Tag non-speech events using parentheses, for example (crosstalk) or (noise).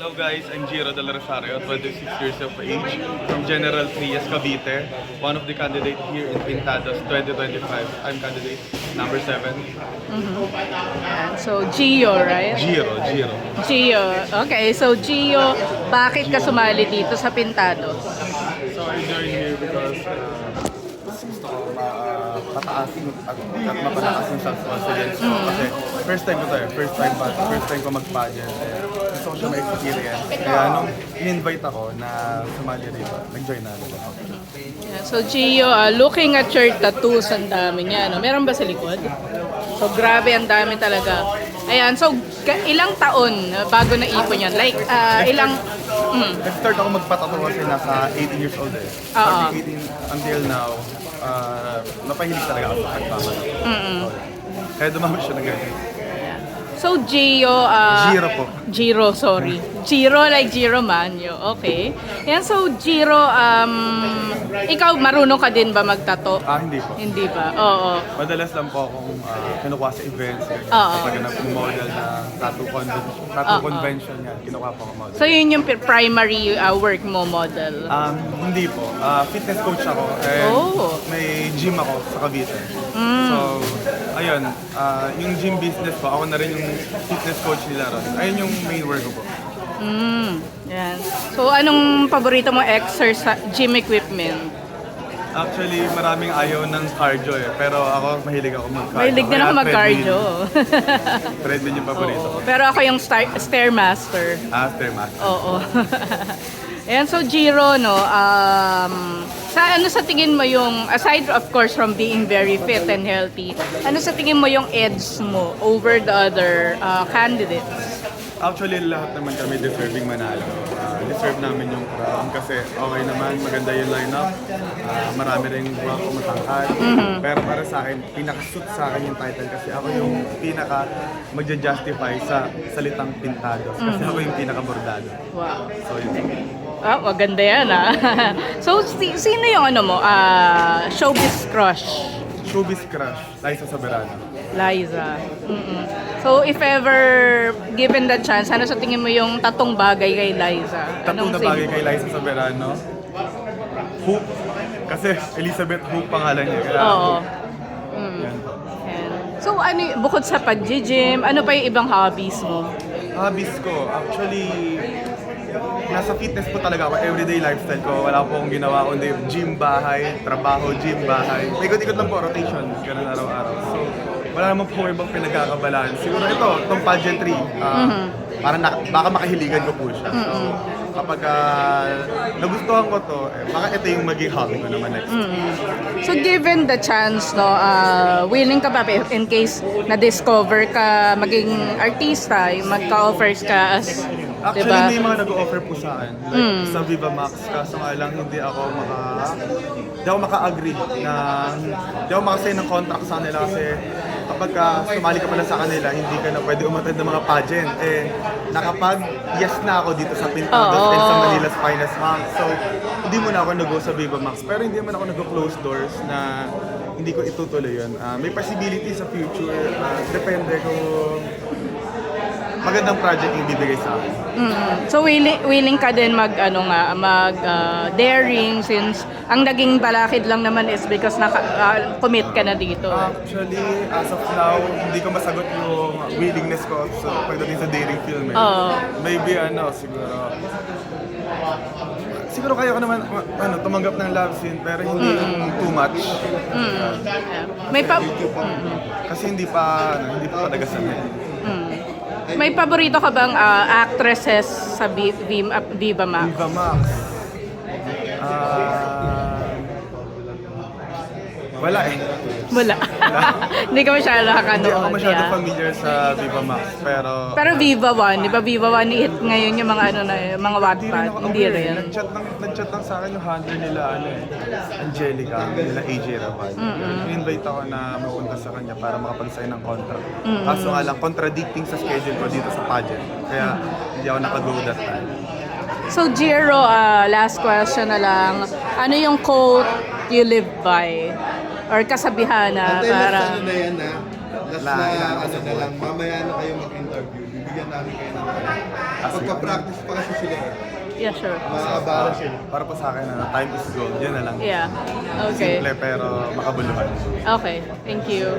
Hello guys, I'm Giro Del Rosario, 26 years of age, from General Trias, Cavite. One of the candidates here in Pintados 2025. I'm candidate number 7. Ayan. So, Gio, right? Giro, Giro. Gio. Okay, so Gio, bakit ka sumali dito sa Pintados? So I joined here because uh, gusto ko ma- uh, pataasin at, at mapalakas yung self-confidence ko. Kasi first time ko to eh, first time pa, first time ko mag-pageant. Eh, gusto ko siya ma-experience. Kaya nung in-invite ako na sumali rito, nag-join na ako. Ayan. So, Gio, ah, looking at your tattoos, ang dami niya. No? Meron ba sa likod? So, grabe, ang dami talaga. Ayan, so, ilang taon ah, bago naipon yan? Like, ah, ilang... Mm, Nag-start ako magpatato kasi nasa 18 years old eh. Oo. Starting 18 until now, uh, napahilig talaga ako sa pagpapatato. mm-mm. Kaya dumami siya na ganyan. So, Gio... ah, Giro po. Giro, sorry. Giro like Giro Manyo. Okay. Yan, so Giro, um, ikaw marunong ka din ba magtato? Ah, hindi po. Hindi ba? Oo. Madalas lang po akong uh, kinukuha sa events. ganyan. Oo. Kapag nag-model na tattoo, con- tattoo Oo. convention yan, kinukuha po ako model. So, yun yung primary uh, work mo model. Um, hindi po. Ah, fitness coach ako. And Oh. may gym ako sa Cavite. Mm. So, ayun. ah, yung gym business po, ako na rin yung fitness coach nila ron. Ayun yung main work ko po. Mm. Yan. So, anong paborito mo exercise gym equipment? Actually, maraming ayaw ng cardio eh. Pero ako, mahilig ako mag-cardio. Mahilig din ako mag-cardio. (laughs) Treadmill, yung paborito ko. Oo. Pero ako yung star- stairmaster. Ah, Stairmaster. Oo. (laughs) Ayan, so Giro, no, um, sa ano sa tingin mo yung, aside of course from being very fit and healthy, ano sa tingin mo yung edge mo over the other uh, candidates? Actually, lahat naman kami deserving manalo. Ah, deserve namin yung crown kasi okay naman, maganda yung lineup. Ah, marami rin mga kumatangkad. Pero para sa akin, pinaka-suit sa akin yung title kasi ako yung pinaka magja-justify sa salitang pintados. Kasi ako yung pinaka-bordado. Wow. So, yun. Ah, maganda yan ah. (laughs) so, si- sino yung ano mo, ah, showbiz crush? Showbiz crush, Liza Soberano. Liza. Mm-mm. So, if ever given the chance, ano sa tingin mo yung tatong bagay kay Liza? Tattoo na sing- bagay kay Liza Soberano. Hoop. Kasi Elizabeth Hoop pangalan niya. Kaya Oo. Mm. Yan. So, ano, y- bukod sa pag-gym, ano pa yung ibang hobbies mo? Hobbies ko, actually, nasa fitness po talaga ako. Everyday lifestyle ko. Wala po akong ginawa kundi gym, bahay, trabaho, gym, bahay. Ikot-ikot lang po, rotation. Ganun araw-araw. So, wala naman po ibang pinagkakabalaan. Siguro ito, itong pageantry. ah, Parang na, baka makahiligan ko po siya. So, kapag ah, nagustuhan ko to, eh, baka ito yung maging hobby ko naman next. So, given the chance, no, uh, willing ka ba in case na-discover ka maging artista, yung magka-offers ka as, Actually, diba? may mga nag-offer po sa akin. Like, sa Viva Max, kaso nga lang hindi ako maka... Hindi ako maka-agree na... Hindi ako makasay ng contract sa kanila kasi kapag ka sumali ka pala sa kanila, hindi ka na pwede umatid ng mga pageant. Eh, nakapag yes na ako dito sa Pintados Oo. and sa Manila's Finest Max. So, hindi mo na ako nag-go sa Viva Max. Pero hindi man ako nag-close doors na hindi ko itutuloy yun. Ah, may possibility sa future. Ah, depende kung magandang project yung bibigay sa akin. Mm. So, willing, willing ka din mag, ano nga, mag uh, daring since ang naging balakid lang naman is because naka, uh, commit ka na dito. Actually, as of now, hindi ko masagot yung willingness ko sa pagdating sa dating film. Eh. Oo. Maybe ano, siguro... Siguro kaya ko naman ma- ano, tumanggap ng love scene pero hindi yung too much. Mm. Yeah. May pa... Kasi hindi pa ano, hindi pa talaga sanay. Mm. May paborito ka bang ah, actresses sa Vi- Vi- ah, Viva Max? Viva Max. Ah... wala eh. Wala. Hindi ka masyado nakakanood. Hindi ako masyado yeah. familiar sa Viva Max pero Pero Viva One, di ba Viva One hit ngayon yung mga ano na yung mga rin Wattpad? Hindi aware. rin. Nag-chat lang, nag-chat lang sa akin yung handler nila, ano eh, Angelica, nila AJ Raval. In-invite ako na mapunta sa kanya para makapag-sign ng contract. Kaso nga lang, contradicting sa schedule ko dito sa pageant. Kaya hindi ako nakago that time. So Jiro, ah, last question na lang. Ano yung quote you live by? Or kasabihan na last para... ano na yan ha? Last La- na la- ano na lang, mamaya na kayo mag-interview. bigyan namin kayo ng ano. Pagka-practice pa kasi sila eh. Yeah, sure. Makakabara sila. Para po sa akin, ano, time is gold. Yan na lang. Yeah. Okay. Simple pero makabuluhan. Okay. Thank you.